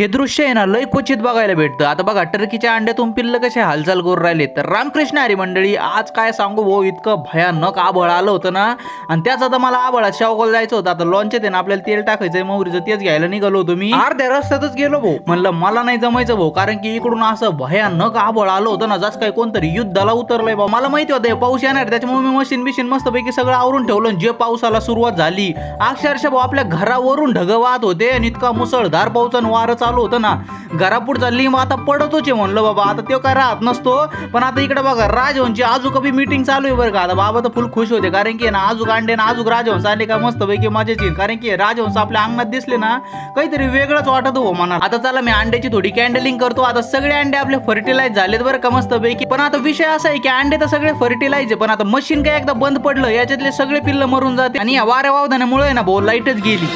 हे दृश्य आहे ना लय क्वचित बघायला भेटतं. आता बघा टर्कीच्या अंड्यातून पिल्ल कसे हालचाल करून राहिले. तर रामकृष्ण हरी मंडळी आज काय सांगू भाऊ इतकं भयानक आबळ आलं होतं ना. आणि त्याच आता मला आबळात शेवगाव जायचं होतं. आता लॉन्च येते ना आपल्याला तेल टाकायचंय मोहरीचं तेच घ्यायला निघालो होतो मी. अर्ध्या रस्त्यातच गेलो भाऊ. म्हणलं मला नाही जमायचं भाऊ कारण की इकडून असं भयानक आबळ आलं होतं ना जसं काय कोणतरी युद्धाला उतरलंय भाऊ. मला माहिती होतं पाऊस येणार त्याच्यामुळे मी मशीन बिशीन मस्तपैकी सगळं आवरून ठेवलं. जे पावसाला सुरुवात झाली अक्षरशः भाऊ आपल्या घरावरून ढग वाहत होते. आणि इतका मुसळधार पाऊस आणि वारं चालू होतं ना. घरापुढचा लिंब आता पडतोच आहे म्हणलं बाबा. आता तो काय राहत नसतो. पण आता इकडे बघा राजवंशी आजू कभी मीटिंग चालू आहे बरं का. आता बाबा तर फुल खुश होते. कारण की ना आजूक अंडे ना आजूक राजवंश आले का मस्त पैकी मजाची. कारण की राजवंश आपल्या अंगणात दिसले ना काहीतरी वेगळंच वाटत हो मनात. आता चला मी अंड्याची थोडी कॅन्डलिंग करतो. आता सगळे अंडे आपले फर्टिलाइज झालेत बरं का मस्त पैकी पण आता विषय असा आहे की अंडे तर सगळे फर्टिलाइज आहे. पण आता मशीन काय एकदा बंद पडलं याच्यातले सगळे पिल्ल मरून जाते. आणि या वाऱ्या वावधानामुळे ना भाऊ लाईटच गेली.